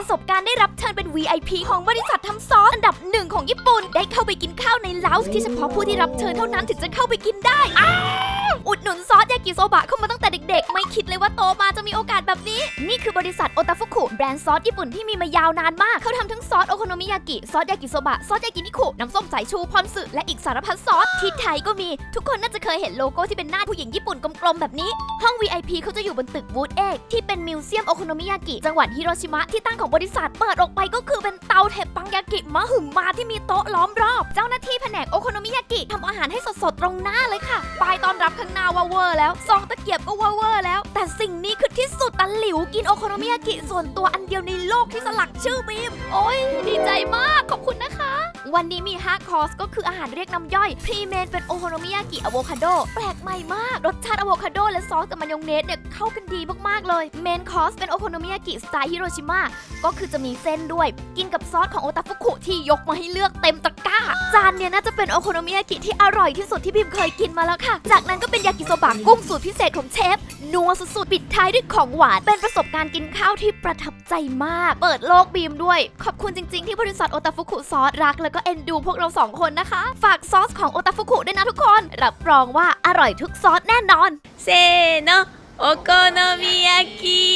ประสบการณ์ได้รับเชิญเป็น VIP ของบริษัททำซอสอันดับหนึ่งของญี่ปุ่น ได้เข้าไปกินข้าวในเลาวที่เฉพาะผู้ที่รับเชิญเท่านั้นถึงจะเข้าไปกินได้อ้าว กิโซบะเข้ามาตั้งแต่เด็กๆ ไม่คิดเลยว่าโตมาจะมีโอกาสแบบนี้ นี่คือบริษัทโอตาฟุคุแบรนด์ซอสญี่ปุ่นที่มีมายาวนานมาก เขาทำทั้งซอสโอโคโนมิยากิ ซอสยากิโซบะ ซอสยากินิคุ น้ำส้มสายชูพอนสึและอีกสารพัดซอส ที่ไทยก็มี ทุกคนน่าจะเคยเห็นโลโก้ที่เป็นหน้าผู้หญิงญี่ปุ่นกลมๆแบบนี้ ห้อง VIP เขาจะอยู่บนตึกวูดเอกที่เป็นมิวเซียมโอโคโนมิยากิ จังหวัดฮิโรชิมะที่ตั้งของบริษัท เปิดออกไปก็คือเป็นเตาเทปปังยากิมะหึมมาที่มีโต๊ะล้อมรอบ เจ้าหน้าที่แผนกโอโคโนมิยากิทำอาหารให้สดๆตรงหน้าเลยค่ะป้ายต้อนรับข้างหน้าว่าเวอร์แล้วซองตะเกียบก็ว่าเวอร์แล้ว แต่สิ่งนี้คือที่สุดตันหลิวกินโอโคโนมิยากิส่วนตัวอันเดียวในโลกที่สลักชื่อบีม โอ้ยดีใจมาก วันนี้มี 5 คอร์สก็คืออาหารเรียกน้ำย่อยพรีเมนเป็นโอโคโนมิยากิอะโวคาโดแปลกใหม่มาก รสชาติอะโวคาโดและซอสกับมายองเนสเนี่ยเข้ากันดีมากๆเลยเมนคอร์สเป็นโอโคโนมิยากิสไตล์ฮิโรชิมาก็คือจะมีเส้นด้วย กินกับซอสของโอตาฟุคุที่ยกมาให้เลือกเต็มตะกร้า จานเนี่ยน่าจะเป็นโอโคโนมิยากิที่อร่อยที่สุดที่พิมเคยกินมาแล้วค่ะ จากนั้นก็เป็นยากิโซบะกุ้งสูตรพิเศษของเชฟนัวสุดๆปิดท้ายด้วยของหวาน เป็นประสบการณ์กินข้าวที่ประทับใจมาก เปิดโลกบีมด้วย ขอบคุณจริง ๆ ที่บริษัทโอตาฟุคุซอสรักแล้วก็็เอ็นดูพวกเราสองคนนะคะ ฝากซอสของโอตาฟุคุด้วยนะทุกคน รับรองว่าอร่อยทุกซอสแน่นอน เซโนโอโกโนมิยากิ